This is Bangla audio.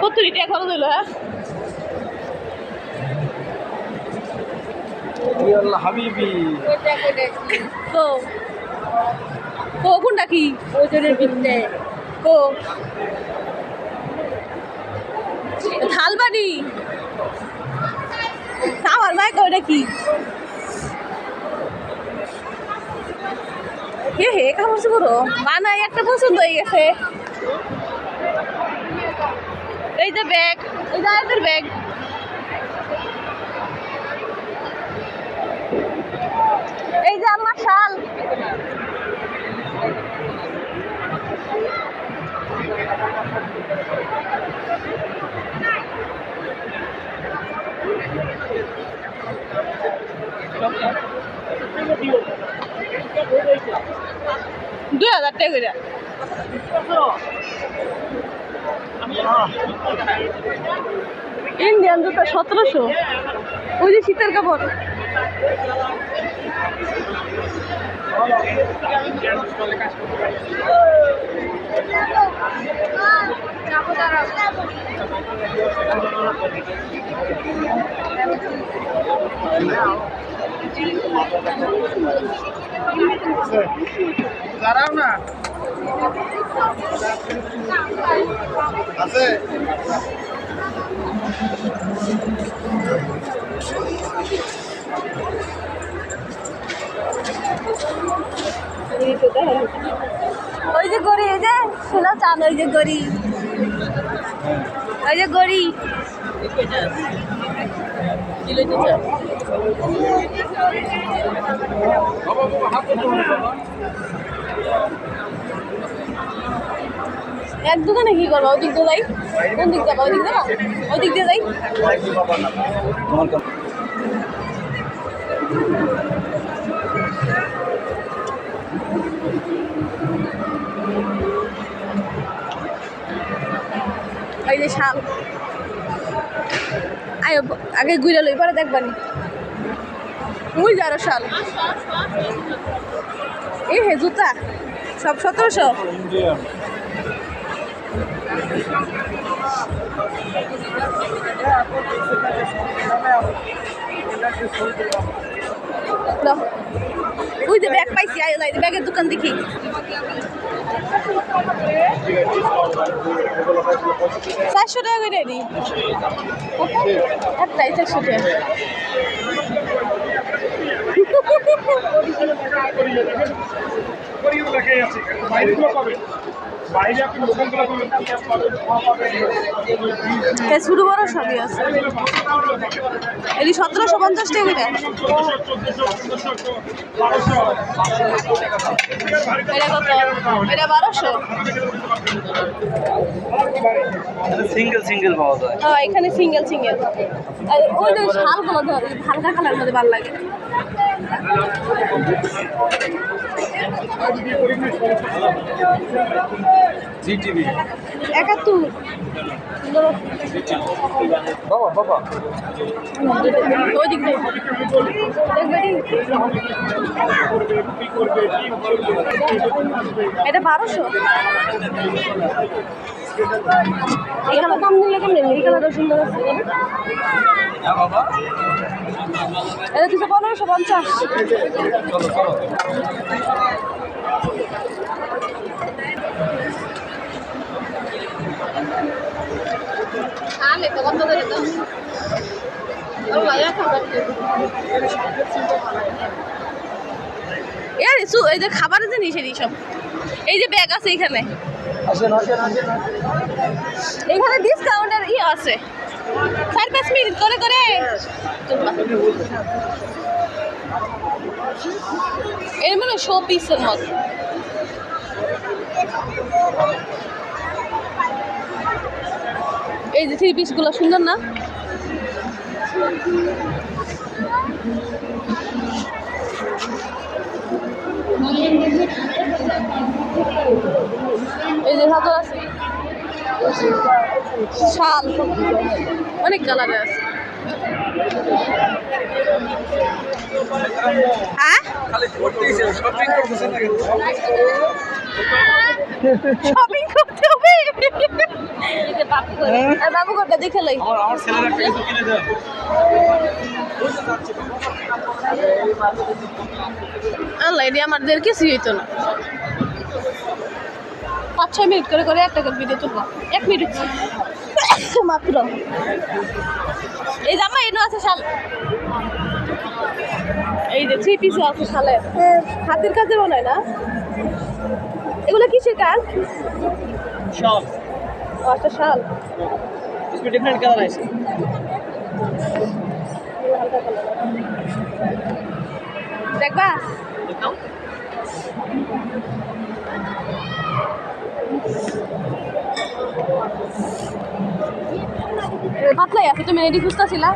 কত খরচ হইল হ্যাঁ? ইয়াল্লাহ হাবিবি। তো তো কোনটা কি? ওজনের ভিত্তে কো। থালবাড়ি আমার মাইক ওটা কি হে বানাই একটা পছন্দ হয়ে গেছে। এই যে ব্যাগ এই যে আয়াতের ব্যাগ। এই যে আমার শাল। দুই হাজার টাকা ইন্ডিয়ান জুতা সতেরোশো। ওই যে শীতের কাপড়। দাঁড়াও না। আছে? ওই যে গড়ি এই যে শোনা চান ওই যে গড়ি। ওই যে গড়ি। এক দোকানে কি করব? ওই দিয়ে যাই। কোন দিক যাব? ওই দিক যাব ওই দিয়ে যাই। ওই যে আয়, আগে ঘুরে লই, পরে দেখবানি ওই যে আরও শাল। এ হে, জুতা। সব সতেরোশো। ওই যে ব্যাগ পাইছি, আয় লাই ব্যাগের দোকান দেখি। চারশো টাকা করে একটাই চারশো টাকা। ছোটো বড় সবই আছে। এটি সতেরোশো পঞ্চাশ টাকা করে এটা কত? এটা বারোশো? সিঙ্গেল সিঙ্গেল পাওয়া যায়। হ্যাঁ এখানে সিঙ্গেল সিঙ্গেল ওই যে শালগুলো ধর হালকা কালার মধ্যে ভালো লাগে। জিটিভি একাত্তর। বাবা বাবা। এটা বারোশো? কালার দাম নিলে কেমন? এই কালারটা সুন্দর আছে। হ্যাঁ বাবা। এটা দুশো পনেরোশো পঞ্চাশ। এর সু এই যে খাবারের জিনিস এই সব। এই যে ব্যাগ আছে এখানে। এখানে ডিসকাউন্টের ইয়ে আছে। চার পাঁচ মিনিট করে করে। এর মানে শো পিসের মতো। এই যে থ্রি পিসগুলো সুন্দর না? এই যে হাজার আছে। শাল অনেক কালারে আছে। হ্যাঁ? শপিং করতেছে না শপিং করতে হবে আর বাবু কোটা দেখে লই। আল্লাহ এটি আমাদের কিছুই হইতো না। পাঁচ ছয় মিনিট করে করে একটা করে ভিডিও তুলবো। এক মিনিট মাত্র এই জামা এনো আছে শাল। এই যে থ্রি পিসও আছে হাতের কাজের মনে হয় না? এগুলো কিসের কাজ? সব। ও আচ্ছা শাল इसमें डिफरेंट कलर है इसके দেখবা পাতলাই আছে তুমি রেডি খুঁজতেছিলা